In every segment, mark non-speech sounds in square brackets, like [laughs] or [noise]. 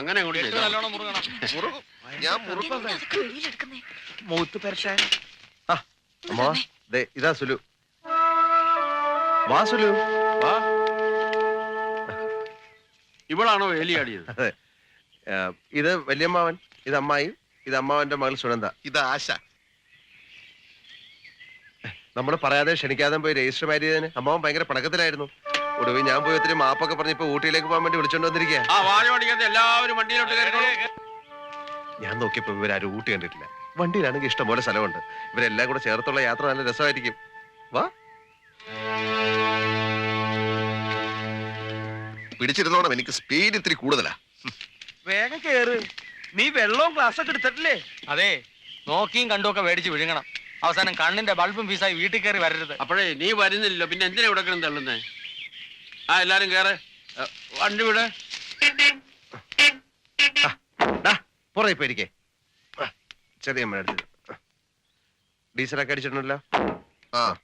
അങ്ങനെ അങ്ങോട്ട് ചെയ്തോ. മുറുകും. ഞാൻ മുറുക്കും. അമ്മ ദേ ഇതാ സുലു. വാ സുലു. വാ. ഇവളാണോ വേലിയാടിയത് അതെ. ആ, ഇത് വല്യമ്മാവൻ ഇത് അമ്മായി ഇത് അമ്മാവന്റെ മകൾ സുനന്ദ. ഇത് ആശ. നമ്മൾ പറയാതെ ക്ഷണിക്കാതെ പോയി രജിസ്റ്റർ മാരിയതിന് അമ്മാവൻ ഭയങ്കര പണക്കത്തിലായിരുന്നു ഒടുവിൽ ഞാൻ പോയി ഒത്തിരി മാപ്പൊക്കെ പറഞ്ഞ് ഇപ്പൊ ഊട്ടിയിലേക്ക് പോകാൻ വേണ്ടി വിളിച്ചോണ്ട് വന്നിരിക്കുക ആ വാഴ പഠിക്കാത്ത എല്ലാവരും വണ്ടിയിലോട്ട് കയറിക്കോളൂ. ഞാൻ നോക്കിയപ്പോ ഇവരാരും ഊട്ടി കണ്ടിട്ടില്ല. വണ്ടിയിലാണെങ്കിൽ ഇഷ്ടംപോലെ സ്ഥലമുണ്ട്. ഇവരെല്ലാം കൂടെ ചേർത്തുള്ള യാത്ര നല്ല രസമായിരിക്കും. വാ. പിടിച്ചിരുന്നോണം എനിക്ക് സ്പീഡ് ഇത്തിരി കൂടുതലാ. വേഗം കേറ്. നീ വെള്ളവും ഗ്ലാസ് ഒക്കെ എടുത്തിട്ടില്ലേ? അതെ നോക്കിയും കണ്ടുമൊക്കെ മേടിച്ച് വിഴുങ്ങണം. അവസാനം കണ്ണിന്റെ ബൾബും ഫീസായി വീട്ടിൽ കയറി വരരുത്. അപ്പോഴേ നീ വരുന്നില്ലല്ലോ. പിന്നെ എന്തിനാ ഇവിടെ കിടന്ന് തള്ളുന്നേ? ആ എല്ലാരും കേറെ. വണ്ടി വിടെ. പുറകെ പോയിരിക്കേ ചെറിയ അമ്മ അടുത്ത് ഡീസലൊക്കെ അടിച്ചിട്ടുണ്ടല്ലോ. ആ.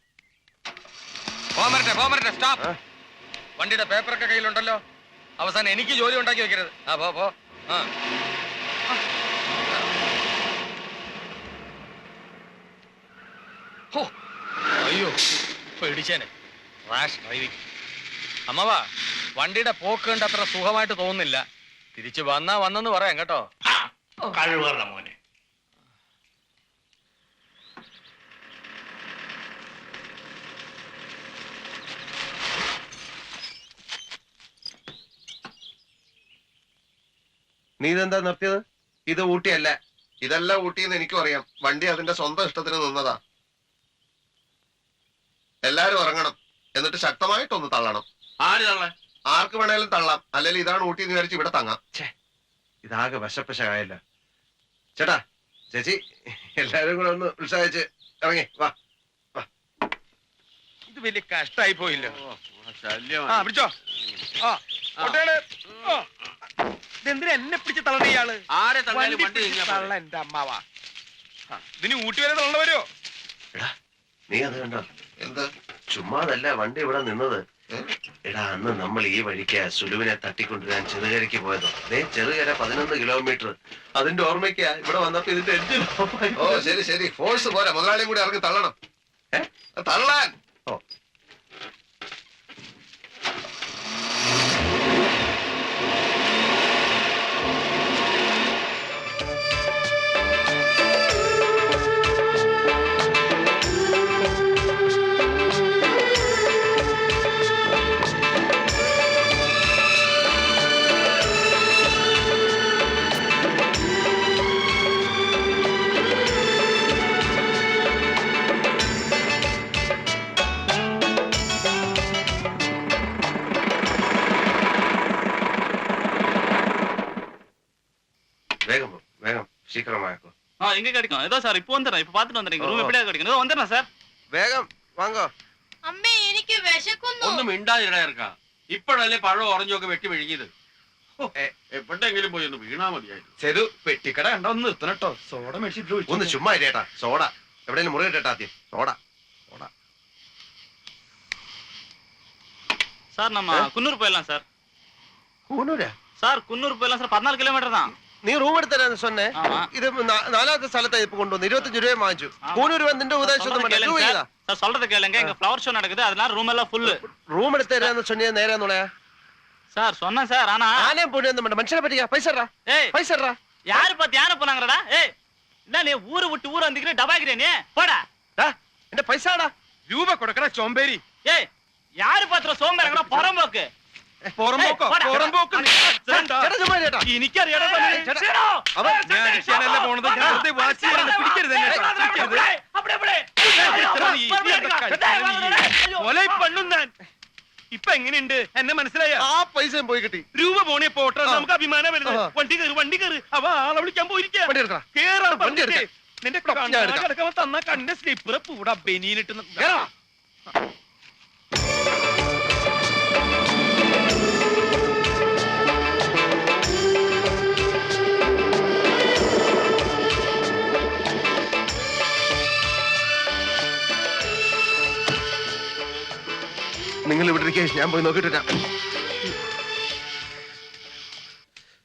പോമരട്ടെ സ്റ്റോപ്പ് ആ. വണ്ടിയുടെ പേപ്പറൊക്കെ കയ്യിലുണ്ടല്ലോ. അവസാനം എനിക്ക് ജോലി ഉണ്ടാക്കി വെക്കരുത്. ആ പോ പോ. ആ. ഹോ, അയ്യോ പേടിച്ചേനെ. റാഷ് ഡ്രൈവിംഗ് അമ്മവാ വണ്ടിയുടെ പോക്ക് കണ്ട് അത്ര സുഖമായിട്ട് തോന്നുന്നില്ല. തിരിച്ചു വന്നാ വന്നെന്ന് പറയാം കേട്ടോ. മോനെ. നീ ഇതെന്താ നിർത്തിയത്? ഇത് ഊട്ടിയല്ല. ഇതെല്ലാം ഊട്ടിയെന്ന് എനിക്കും അറിയാം വണ്ടി അതിന്റെ സ്വന്തം ഇഷ്ടത്തിന് നിന്നതാ. എല്ലാരും ഇറങ്ങണം. എന്നിട്ട് ശക്തമായിട്ടൊന്ന് തള്ളണം. ആര് തള്ളേ? ആർക്ക് വേണേലും തള്ളാം. അല്ലെങ്കിൽ ഇതാണ് ഊട്ടി എന്ന് വിചാരിച്ച് ഇവിടെ തങ്ങാം. ഇതാകെ വശപ്പശകായല്ല ചേട്ടാ ചേച്ചി എല്ലാരും കൂടെ ഒന്ന് ഉത്സാഹിച്ച് ഇറങ്ങി. വാ ഇത് വലിയ കഷ്ടായി പോയില്ല. ആ പിടിച്ചോ. ആ കൊട്ടേണ്. ആ. ഇതെന്തിനാ എന്നെ പിടിച്ച് തള്ളണ ഇയാൾ? ആരെ തള്ളാലും വണ്ടി വണ്ടി പിടിച്ച് തിരിഞ്ഞാ തള്ള പോരെ. എന്റെ അമ്മാവാ. ആ, ഇതിന് ഊട്ടി വരെ തള്ള വരുമോ നീ അത് കണ്ടോ? എന്താ? ചുമ്മാതല്ല വണ്ടി ഇവിടെ നിന്നത്? എടാ അന്ന് നമ്മൾ ഈ വഴിക്ക് സുലുവിനെ തട്ടിക്കൊണ്ടുവരാൻ ചെറുകരയ്ക്ക് പോയതോ. ദേ ചെറുകര പതിനൊന്ന് കിലോമീറ്റർ. അതിന്റെ ഓർമ്മയ്ക്കാ ഇവിടെ വന്നപ്പോ ഇതിന്റെ എഞ്ചിൻ ഓ ശരി ശരി. ഫോഴ്സ് പോരാ. മുതലാളിയും കൂടി ഇറങ്ങി തള്ളണം. തള്ളാൻ. ഓ. வேகம் போ, வேகம் சீக்கிரமாக்கும் ஆ எங்க கிடைக்கும் ஏதோ சார் இப்போ வந்துடுறேன் இப்போ பார்த்துட்டு வந்துடுறேன் ரூம் எப்படியா கிடைக்கும் ஏதோ வந்துடுறேன் சார் വേഗം വാങ്ങോ അമ്മേ എനിക്ക് വിശക്കുന്നു ഒന്നും മിണ്ടാതിരടാ ഇറക്കാ ഇപ്പോഴല്ലേ പഴം ഓറഞ്ചും വെട്ടി വിഴുങ്ങിയത് ഓ, എവിടെങ്കിലും പോയി ഒന്ന് വീണാ മതിയായിരുന്നു ചെറു പെട്ടിക്കട കണ്ട ഒന്ന് നിർത്തണട്ടോ സോഡ മേടിച്ചിട്ട് ഒന്ന് ചുമ്മാ ഇരേട്ടാ സോഡ എവിടെയും മുറി ഇട്ടേട്ടാ ആദ്യം സോഡ சார் நம்ம குன்னூர் போயிடலாம் சார் കൂനൂരാ சார் குன்னூர் போயிடலாம் சார் பதினாலு கிலோமீட்டர் தான் നീ റൂം എടുത്തരാന്ന് സൊന്നെ ஆமா ഇത് നാ- നാലാമത്തെ സ്ഥലത്താ ഇപ്പൊ കൊണ്ടുവന്നു ഇരുപത്തഞ്ച് രൂപയും വാങ്ങിച്ചു ஆமா. കൂനൂര് വന്ന് നിന്റെ சார், ഉപദേശം சொல்றதை கேளுங்க ഒന്നും சார். சார் சொல்றதை கேளுங்க எங்க ஃப்ளவர் ஷோ நடக்குது அதனால ரூம் எல்லாம் ஃபுல்லு റൂം എടുത്തരാന്ന് സൊന്നിയ നേരാന്നുള്ളയാ சார் சொன்னேன் சார் ஆனா ആനയും പൊടി ഒന്നും വേണ്ട മനുഷ്യനെ പറ്റിയാ പൈസ ഇടറാ, ஏய் പൈസ ഇടറാ. யாரு பார்த்து யானை போனாங்கடா ஏய் என்ன நீ ஊரு விட்டு ஊர் வந்துக்கிறே டபாக்கிறே நீ போடா ഡാ, എന്റെ പൈസ ആടാ രൂപ കൊടുക്കണ ചോമ്പേരി ஏய் யாரு பாத்திர சோம்பேறங்கடா புறம்போக்கு എനിക്കറിയാടാ പോണത്? പിടിക്കരുത്? പണ്ണും ഞാൻ. ഇപ്പൊ എങ്ങനെയുണ്ട്? എന്നെ മനസ്സിലായ? ആ പൈസ പോയി കിട്ടി. രൂപ പോണേ പോട്ടെ നമുക്ക് അഭിമാനം വരുന്നത്. വണ്ടി കയറി വണ്ടി കയറി. അവ ആളെ വിളിക്കാൻ പോയിരിക്കാ. വണ്ടി എടുക്കടാ. കേറാ വണ്ടി പറഞ്ഞിട്ടേ. എടുക്കാം. നിന്റെ തന്ന കണ്ണിന്റെ സ്ലിപ്പർ പൂടാ ബനിയിലിട്ട് നിങ്ങൾ ഇവിടെ ഇരിക്കുക ഞാൻ പോയി നോക്കിട്ട് വരാം.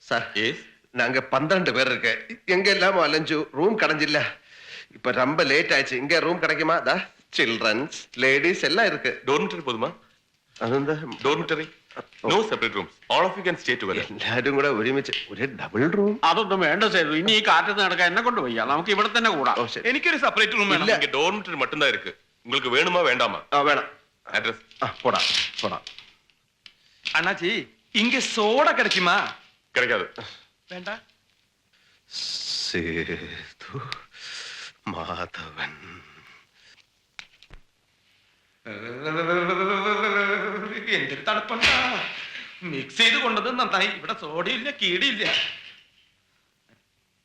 சார் நாங்க பன்னிரண்டு பேர் இருக்க எங்க எல்லாமோ அலைஞ்சு ரூம் கிடைஞ்சில்ல இப்ப ரொம்ப லேட் ஆயிடுச்சு இங்க ரூம் கிடைக்குமா தா சில்ட்ரன்ஸ் லேடிஸ் எல்லாம் இருக்கு dormitory no separate rooms all of you can stay together എല്ലാരും കൂടെ ഒരുമിച്ച് ഒരു ഡബിൾ റൂം അതൊന്നും വേണ്ട സർ ഇനി ഈ കാറ്റത്ത് നടക്കാൻ എന്നെ കൊണ്ട് വയ്യ നമുക്ക് ഇവിടെ തന്നെ കൂടാം. എനിക്കൊരു സെപ്പറേറ്റ് റൂം വേണം. ഡോർമിറ്ററി மட்டும் தான் இருக்கு உங்களுக்கு வேணுமா வேண்டாமா ஆ ആ പോടാ പോടാ അണ്ണാച്ചി ഇങ്ങ സോഡ കിടക്കുമാ கிடைக்காது വേണ്ട സേതു മാധവൻ എന്തൊരു തണുപ്പുണ്ടാ മിക്സ് ചെയ്ത് കൊണ്ടത് നന്നായി ഇവിടെ സോഡയില്ല കീടിയില്ല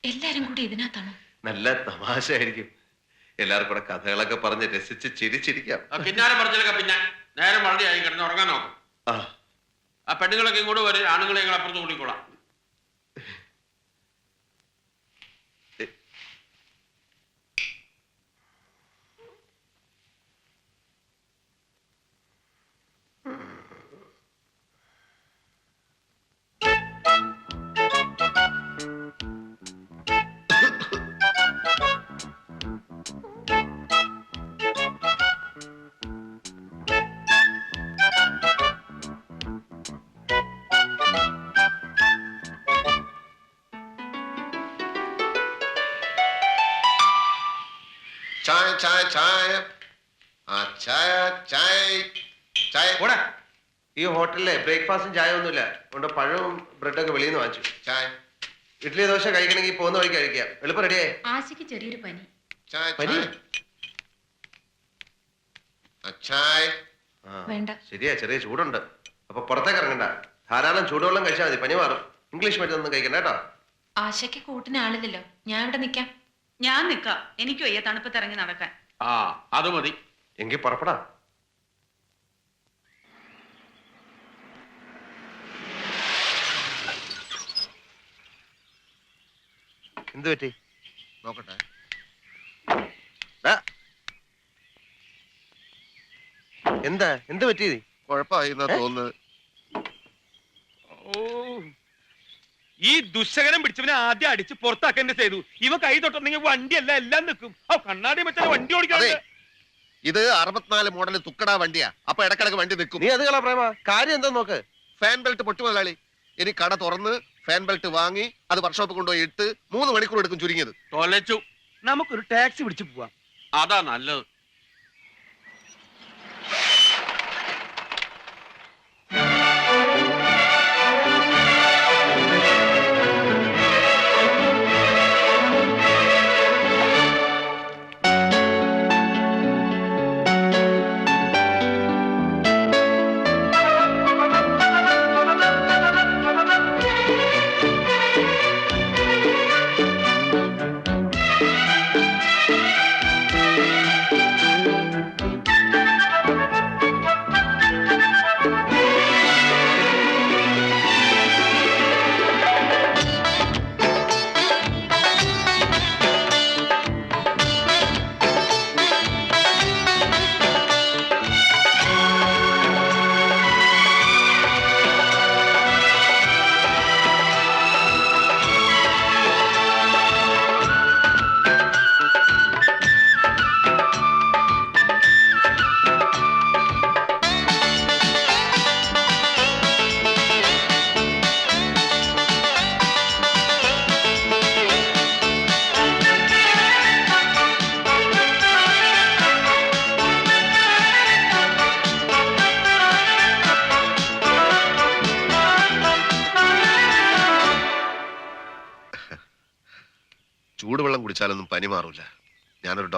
എല്ലാരും കൂടി ഇതിനകത്താണോ നല്ല തമാശയായിരിക്കും എല്ലാവർക്കും കൂടെ കഥകളൊക്കെ പറഞ്ഞ് രസിച്ച് ചിരിച്ചിരിക്കാം ആ പിന്നാലെ പറഞ്ഞിലൊക്കെ പിന്നെ നേരം വളരെ ആയി കിടന്ന് ഉറങ്ങാൻ നോക്കും. ആ. പെണ്ണുങ്ങളൊക്കെ ഇങ്ങോട്ട് വരും ആണുങ്ങളെ ഞങ്ങൾ അപ്പുറത്ത് കൂടിക്കോളാം ചായ ചായ ചായ. ആ ചായ ചായ ചായ. പോടാ ഈ ഹോട്ടലിലെ ബ്രേക്ക്ഫാസ്റ്റും ചായ ഒന്നുമില്ല. അതുകൊണ്ട് പഴവും ബ്രെഡൊക്കെ വെളിയിൽ നിന്ന് വാങ്ങിച്ചു. ചായ. ഇഡ്ഡലി ദോശ കഴിക്കണമെങ്കിൽ പോകുന്ന വഴി കഴിക്കാം. എളുപ്പം റെഡിയായി ആശയ്ക്ക് ചെറിയൊരു പനി. ചായ പനി? ചായ. ആ, ചായ വേണ്ട. ശരിയാ ചെറിയ ചൂടുണ്ട്. അപ്പൊ പുറത്തേക്ക് ഇറങ്ങണ്ട. ധാരാളം ചൂടുവെള്ളം കഴിച്ചാൽ മതി. പനി മാറും. ഇംഗ്ലീഷ് മരുന്നൊന്നും കഴിക്കണ്ട കേട്ടോ. ആശയ്ക്ക് കൂട്ടിന് ആളില്ലല്ലോ. ഞാൻ ഇവിടെ നിക്കാം. ഞാൻ നിക്കാം. എനിക്ക് വയ്യ. തണുപ്പ് ഇറങ്ങി നടക്കാൻ. ആ അത് മതി. എങ്കിൽ പുറപ്പെടാ. എന്ത് പറ്റി? നോക്കട്ടെ. എന്താ? എന്ത് പറ്റി? കുഴപ്പമായി എന്നാ തോന്നുന്നത്? ഓ. ഈ ദുശകരം പിടിച്ചവനെ ആദ്യം അടിച്ച് പുറത്താക്കേണ്ട ചെയ്തു. ഇവ കൈ തൊട്ടുണ്ടെങ്കിൽ വണ്ടിയല്ല എല്ലാം നിൽക്കും. ആ കണ്ണാടി വെച്ചാൽ വണ്ടി അതെ. ഓടിക്കാതെ ഇത് അറുപത്തിനാല് മോഡൽ തുക്കടാ വണ്ടിയാ. അപ്പൊ ഇടക്കിടക്ക് വണ്ടി നിൽക്കും. നീ അത് കള പ്രേമ. കാര്യം എന്താ നോക്ക്? ഫാൻ ബെൽറ്റ് പൊട്ടി മുതലാളി. ഇനി കട തുറന്ന് ഫാൻ ബെൽറ്റ് വാങ്ങി അത് വർക്ക്ഷോപ്പ് കൊണ്ടുപോയി ഇട്ട് മൂന്ന് മണിക്കൂർ എടുക്കും ചുരുങ്ങിയത്. തൊലച്ചു. നമുക്കൊരു ടാക്സി പിടിച്ച് പോവാം. അതാ നല്ലത്.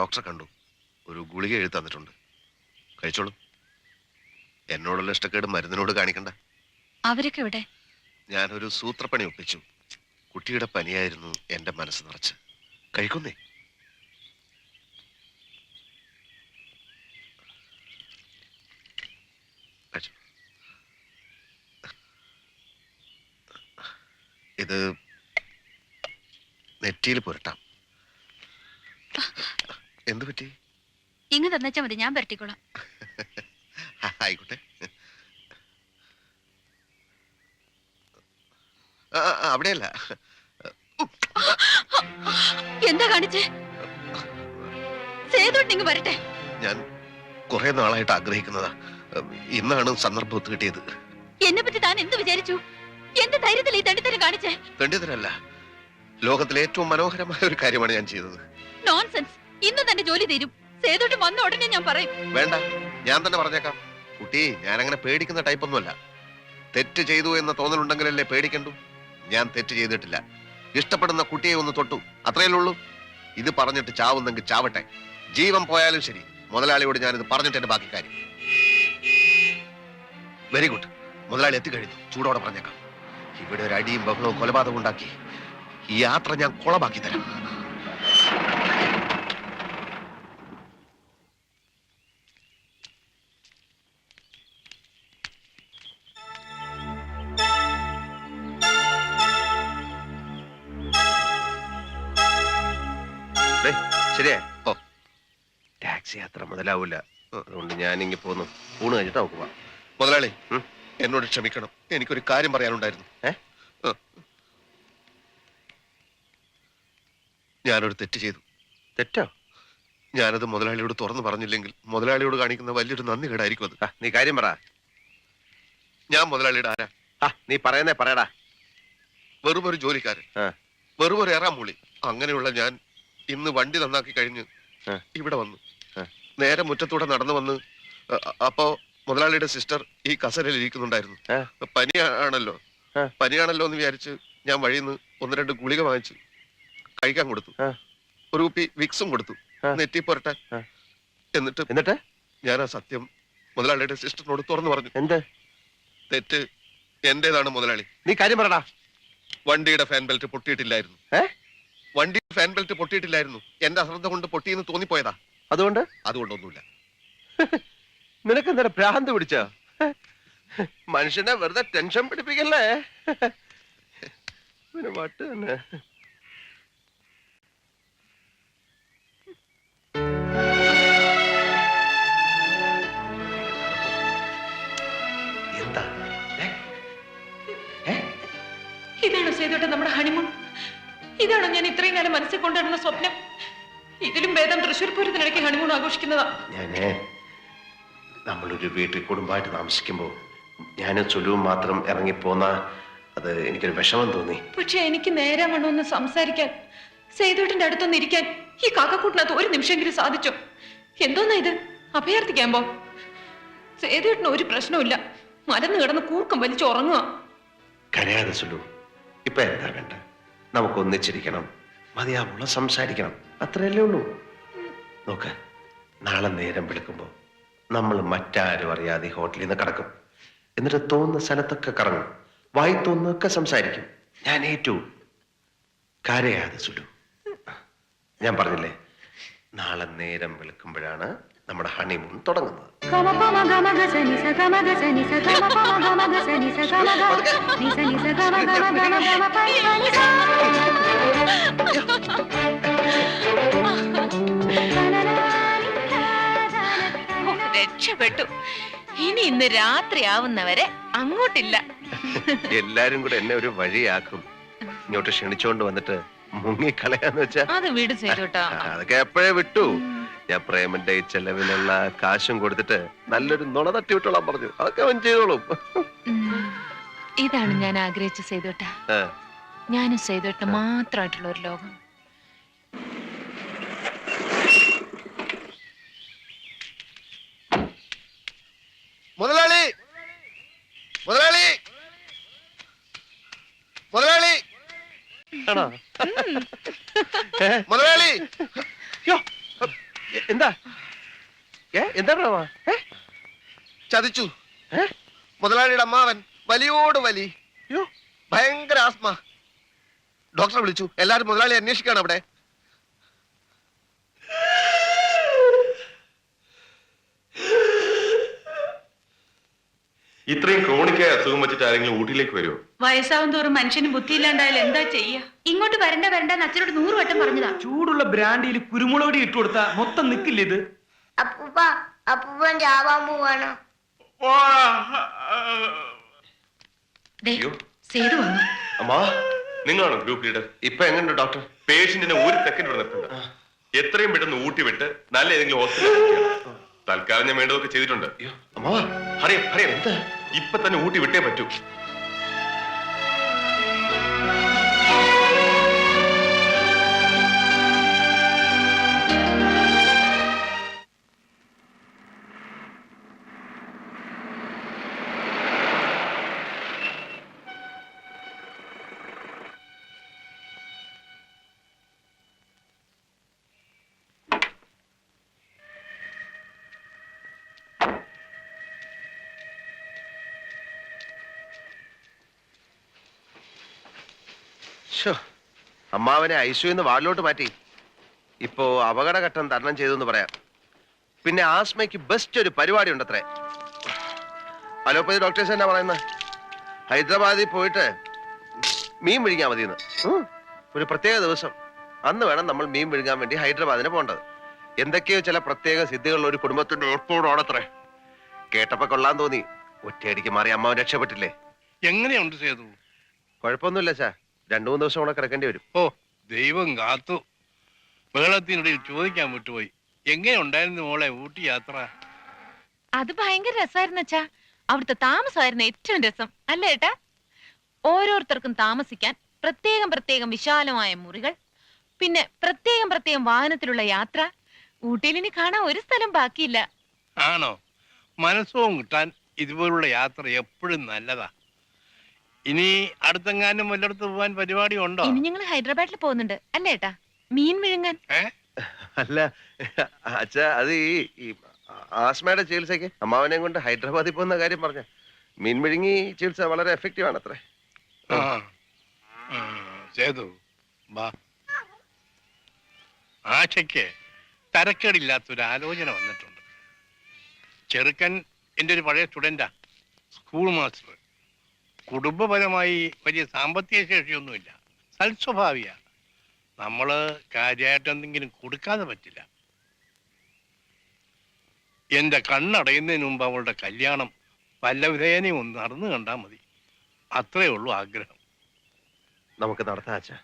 ഡോക്ടറെ കണ്ടു. ഒരു ഗുളിക എഴുതി തന്നിട്ടുണ്ട്. കഴിച്ചോളൂ. എന്നോടുള്ള ഇഷ്ടക്കേട് മരുന്നിനോട് കാണിക്കണ്ട. അവരൊക്കെ ഇവിടെ ഞാനൊരു സൂത്രപ്പണി ഒപ്പിച്ചു. കുട്ടിയുടെ പനിയായിരുന്നു എന്റെ മനസ്സ് നിറച്ച്. കഴിക്കുന്നേ. ഇത് നെറ്റിയിൽ പുരട്ടാം. എന്തു പറ്റി? ഇങ്ങ് തന്നെച്ചാ മതി ഞാൻ പരട്ടിക്കോളാം. [laughs] ആയിക്കോട്ടെ. അവിടെയല്ല. എന്താ കാണിച്ചേ? സേതുട്ടിങ് വരട്ടെ. ഞാൻ കുറെ നാളായിട്ട് ആഗ്രഹിക്കുന്നതാ. ഇന്നാണ് സന്ദർഭം ഒത്തു കിട്ടിയത്. എന്നെ പറ്റി താൻ എന്ത് വിചാരിച്ചു? എന്റെ ധൈര്യത്തിൽ ഈ തണ്ടിത്തരം കാണിച്ചേ? തണ്ടിത്തരല്ല. ലോകത്തിലെ ഏറ്റവും മനോഹരമായ ഒരു കാര്യമാണ് ഞാൻ ചെയ്തത്. നോൺസെൻസ് ഇന്ന് തന്നെ ജോലി തീരും. സേതുട്ട് വന്ന ഉടനെ ഞാൻ പറയും. വേണ്ട ഞാൻ തന്നെ പറഞ്ഞേക്കാം. കുട്ടി ഞാൻ അങ്ങനെ പേടിക്കുന്ന ടൈപ്പ് ഒന്നുമല്ല. തെറ്റ് ചെയ്തു എന്ന തോന്നലുണ്ടെങ്കിലല്ലേ പേടിക്കണ്ടു? ഞാൻ തെറ്റ് ചെയ്തിട്ടില്ല. ഇഷ്ടപ്പെടുന്ന കുട്ടിയെ ഒന്ന് തൊട്ടു. അത്രയല്ലേ ഉള്ളൂ. ഇത് പറഞ്ഞിട്ട് ചാവുന്നെങ്കിൽ ചാവട്ടെ. ജീവൻ പോയാലും ശരി. മുതലാളിയോട് ഞാനിത് പറഞ്ഞിട്ട് എന്റെ ബാക്കി കാര്യം. വെരി ഗുഡ് മുതലാളി എത്തിക്കഴിഞ്ഞു. ചൂടോടെ പറഞ്ഞേക്കാം. ഇവിടെ ഒരു അടിയും ബഹളവും കൊലപാതകം ഉണ്ടാക്കി. ഈ യാത്ര ഞാൻ കുളമാക്കി തരാം. ശരിയാ. ഓ. ടാക്സി യാത്ര മുതലാവൂല. അതുകൊണ്ട് ഞാൻ ഇങ്ങി പോന്നു. ഊണ് കഴിഞ്ഞിട്ട് നമുക്ക് പോവാം. മുതലാളി എന്നോട് ക്ഷമിക്കണം. എനിക്കൊരു കാര്യം പറയാനുണ്ടായിരുന്നു. ഏ? ഞാനൊരു തെറ്റ് ചെയ്തു. തെറ്റോ? ഞാനത് മുതലാളിയോട് തുറന്നു പറഞ്ഞില്ലെങ്കിൽ മുതലാളിയോട് കാണിക്കുന്ന വലിയൊരു നന്ദി കേടായിരിക്കും അത്. നീ കാര്യം പറ. ഞാൻ മുതലാളിയുടെ ആരാ? ആ നീ പറയുന്നേ പറയടാ. വെറും ഒരു ജോലിക്കാരൻ. വെറും ഒരു എറാമൂളി അങ്ങനെയുള്ള ഞാൻ ഇന്ന് വണ്ടി നന്നാക്കി കഴിഞ്ഞ്. ഇവിടെ വന്നു. നേരെ മുറ്റത്തൂടെ നടന്നു വന്ന് അപ്പോ മുതലാളിയുടെ സിസ്റ്റർ ഈ കസരയിൽ ഇരിക്കുന്നുണ്ടായിരുന്നു. പനിയാണല്ലോ. പനിയാണല്ലോ എന്ന് വിചാരിച്ച് ഞാൻ വഴിയിൽ നിന്ന് ഒന്ന് രണ്ട് ഗുളിക വാങ്ങിച്ചു കഴിക്കാൻ കൊടുത്തു. ഒരു കുപ്പി വിക്സും കൊടുത്തു. നെറ്റി പോരട്ടെ? എന്നിട്ട് എന്നിട്ട്? ഞാൻ ആ സത്യം മുതലാളിയുടെ സിസ്റ്ററിനോട് തുറന്നു പറഞ്ഞു. എന്ത്? തെറ്റ് എന്റേതാണ് മുതലാളി. നീ കാര്യം പറടാ. വണ്ടിയുടെ ഫാൻ ബെൽറ്റ് പൊട്ടിയിട്ടില്ലായിരുന്നു. ഏ? വണ്ടി ഫാൻ ബെൽറ്റ് പൊട്ടിയിട്ടില്ലായിരുന്നു. എന്റെ അശ്രദ്ധ കൊണ്ട് പൊട്ടിയെന്ന് തോന്നിപ്പോയതാ. അതുകൊണ്ട്? അതുകൊണ്ടൊന്നുമില്ല. [laughs] നിനക്ക് എന്താ ഭ്രാന്ത് പിടിച്ച? [laughs] മനുഷ്യനെ വെറുതെ ടെൻഷൻ പിടിപ്പിക്കല്ലേ? [laughs] പിന്നെ വട്ട് തന്നെ? ഇതാണോ സേതുട്ട നമ്മുടെ ഹണിമൂൺ ഇതാണോ ഞാൻ ഇത്രയും കാലം മനസ്സിൽ കൊണ്ടുവരുന്ന സ്വപ്നം. ഇതിലും ഭേദം തൃശ്ശൂർ പൂരത്തിനിടയ്ക്ക് ഹണിമൂൺ ആഘോഷിക്കുന്നതാ. ഞാൻ നമ്മളൊരു വീട്ടിൽ കുടുംബമായിട്ട് താമസിക്കുമ്പോൾ ഞാനും ചുലുവും മാത്രം ഇറങ്ങിപ്പോന്ന അത് എനിക്കൊരു വിഷമം തോന്നി. പക്ഷെ എനിക്ക് നേരെ വേണമെന്ന് സംസാരിക്കാൻ. സേതുട്ടിന്റെ അടുത്തൊന്ന് ഇരിക്കാൻ. ഈ കാക്കക്കൂട്ടിനകത്ത് ഒരു നിമിഷമെങ്കിലും സാധിച്ചോ. എന്തോന്നാ ഇത്? അഭയാർത്ഥിക്കാമ്പോ സേതുട്ടിന് ഒരു പ്രശ്നമില്ല മരന്ന് കിടന്ന് കൂർക്കം വലിച്ചു ഉറങ്ങുക കരയാതെ സുലു ഇപ്പൊ എന്താ വേണ്ട നമുക്ക് ഒന്നിച്ചിരിക്കണം മതിയാവുള്ള സംസാരിക്കണം. അത്രയല്ലേ ഉള്ളൂ. നോക്ക് നാളെ നേരം വിളിക്കുമ്പോ നമ്മൾ മറ്റാരും അറിയാതെ ഹോട്ടലിൽ നിന്ന് കിടക്കും. എന്നിട്ട് തോന്നുന്ന സ്ഥലത്തൊക്കെ കറങ്ങും. വായി തോന്നൊക്കെ സംസാരിക്കും. ഞാൻ ഏറ്റു. കരയാതെ സുലു. ഞാൻ പറഞ്ഞില്ലേ നാളെ നേരം വിളിക്കുമ്പോഴാണ് നമ്മുടെ ഹണിമൂൺ തുടങ്ങുന്നത്. രക്ഷപ്പെട്ടു. ഇനി ഇന്ന് രാത്രി ആവുന്നവരെ അങ്ങോട്ടില്ല. എല്ലാരും കൂടെ എന്നെ ഒരു വഴിയാക്കും. ഇങ്ങോട്ട് ക്ഷണിച്ചോണ്ട് വന്നിട്ട് മുങ്ങിക്കളയാന്ന് വെച്ചാ അത് വിട് ചെയ്തോട്ടോ അതൊക്കെ എപ്പോഴേ വിട്ടു. ഞാൻ പ്രേമന്റെ ചെലവിലുള്ള കാശും കൊടുത്തിട്ട് നല്ലൊരു നുണ തട്ടി വിട്ടോളാൻ പറഞ്ഞു. അതൊക്കെ അവൻ ചെയ്തോളും. ഇതാണ് ഞാൻ ആഗ്രഹിച്ച സേതുട്ട. ഞാനും സേതുട്ട മാത്രമായിട്ടുള്ള ഒരു ലോകം. മുതലാളി! മുതലാളി! മുതലാളി? മുതലാളി! എന്താ? ഏ എന്താണ് ഏ? ചതിച്ചു. ഏ? മുതലാളിയുടെ അമ്മാവൻ വലിയോട് വലി. ഭയങ്കര ആസ്മ. ഡോക്ടറെ വിളിച്ചു. എല്ലാരും മുതലാളി അന്വേഷിക്കാണ് അവിടെ. ഇത്രയും ക്രോണിക്കായ അസുഖം വെച്ചിട്ട് ആരെങ്കിലും ഊട്ടിയിലേക്ക് വരുമോ വയസ്സാവും തോറും മനുഷ്യന് ബുദ്ധിയില്ലാണ്ടായാലും എന്താ ചെയ്യാ? ഇങ്ങോട്ട് വരണ്ട വരണ്ട അച്ഛനോട് നൂറ് വട്ടം പറഞ്ഞതാ. ചൂടുള്ള ബ്രാൻഡിയിൽ കുരുമുളക് പൊടി ഇട്ട് കൊടുത്താ മൊത്തം നിക്കില്ല ഇത്? അപ്പൂപ്പ അപ്പൂപ്പൻ ചാവാൻ പോവാണോ. ദേ, അയ്യോ. സേതു വന്നു. അമ്മാ നിങ്ങളാണോ ഗ്രൂപ്പ് ലീഡർ ഇപ്പൊ എങ്ങനെയുണ്ട് ഡോക്ടർ പേഷ്യന്റിനെ ഒരു സെക്കൻഡ് ഇവിടെ നിർത്തണ്ട. എത്രയും പെട്ടെന്ന് ഊട്ടി വിട്ട് നല്ല ഏതെങ്കിലും ഹോസ്പിറ്റലിൽ തൽക്കാലം ഞാൻ വേണ്ടതൊക്കെ ചെയ്തിട്ടുണ്ട്. അയ്യോ. അമ്മാവാ അറിയാം അറിയാം എന്താ? ഇപ്പൊ തന്നെ ഊട്ടി വിട്ടേ പറ്റൂ. അമ്മാവനെ ഐസിയുന്ന് വാർഡിലോട്ട് മാറ്റി. ഇപ്പോ അപകടഘട്ടം തരണം ചെയ്തു എന്ന് പറയാം. പിന്നെ ആസ്മയ്ക്ക് ബെസ്റ്റ് ഒരു പരിപാടി ഉണ്ട് അത്രേ അലോപ്പതി ഡോക്ടേഴ്സ് എന്നാ പറയുന്നത് ഹൈദരാബാദിൽ പോയിട്ട് മീൻ വിഴുങ്ങാൻ മതിയെന്ന് ഒരു പ്രത്യേക ദിവസം. അന്ന് വേണം നമ്മൾ മീൻ വിഴുങ്ങാൻ വേണ്ടി ഹൈദരാബാദിന് പോകേണ്ടത്. എന്തൊക്കെയോ ചില പ്രത്യേക സിദ്ധികളുള്ള ഒരു കുടുംബത്തിന്റെ ഏർപ്പോടാണത്രേ. കേട്ടപ്പോ കൊള്ളാൻ തോന്നി. ഒറ്റയടിക്ക് മാറി അമ്മാവൻ രക്ഷപ്പെട്ടില്ലേ? എങ്ങനെയുണ്ട് സേതു? കുഴപ്പമൊന്നുമില്ല ചാ രണ്ടു മൂന്ന് ദിവസം കൂടെ കിടക്കേണ്ടി വരും. ഓ ദൈവം കാത്തു. ബഹളത്തിനിടയിൽ ചോദിക്കാൻ വിട്ടുപോയി. എങ്ങനെ ഉണ്ടായിരുന്നു മോളെ ഊട്ടി യാത്ര? അത് ഭയങ്കര രസമായിരുന്നു അച്ഛാ. അവിടുത്തെ താമസമായിരുന്നു ഏറ്റവും രസം. അല്ലേ ഏട്ടാ? ഓരോരുത്തർക്കും താമസിക്കാൻ പ്രത്യേകം പ്രത്യേകം വിശാലമായ മുറികൾ പിന്നെ പ്രത്യേകം പ്രത്യേകം വാഹനത്തിലുള്ള യാത്ര. ഊട്ടിയിൽ ഇനി കാണാൻ ഒരു സ്ഥലം ബാക്കിയില്ല. ആണോ? മനസ്സും കിട്ടാൻ ഇതുപോലുള്ള യാത്ര എപ്പോഴും നല്ലതാ. ഇനി അടുത്തെങ്ങാനും വല്ലയിടത്ത് പോവാൻ പരിപാടി ഉണ്ടോ ഇനി ഞങ്ങൾ ഹൈദരാബാദിൽ പോകുന്നുണ്ട്. അല്ലേ ഏട്ടാ? മീൻ വിഴുങ്ങാൻ. അല്ല അച്ഛാ അത് ഈ ഈ ആസ്മയുടെ ചികിത്സയ്ക്ക് അമ്മാവനെയും കൊണ്ട് ഹൈദരാബാദിൽ പോകുന്ന കാര്യം പറഞ്ഞ. മീൻ വിഴുങ്ങി ചികിത്സ വളരെ എഫക്റ്റീവ് ആണ് അത്രേ ആ ആ, സേതു വാ. ആശയ്ക്ക് തരക്കേടില്ലാത്തൊരു ആലോചന വന്നിട്ടുണ്ട്. ചെറുക്കൻ എന്റെ ഒരു പഴയ സ്റ്റുഡന്റാ സ്കൂൾ മാസ്റ്റർ കുടുംബപരമായി വലിയ സാമ്പത്തിക ശേഷിയൊന്നുമില്ല. സൽസ്വഭാവിയാ നമ്മൾ കാര്യമായിട്ട് എന്തെങ്കിലും കൊടുക്കാതെ പറ്റില്ല. എന്റെ കണ്ണടയുന്നതിന് മുമ്പ് അവളുടെ കല്യാണം വല്ലവിധേനയും ഒന്ന് നടന്നു കണ്ടാൽ മതി. അത്രയേ ഉള്ളൂ ആഗ്രഹം. നമുക്ക് നടത്താം അച്ഛാ.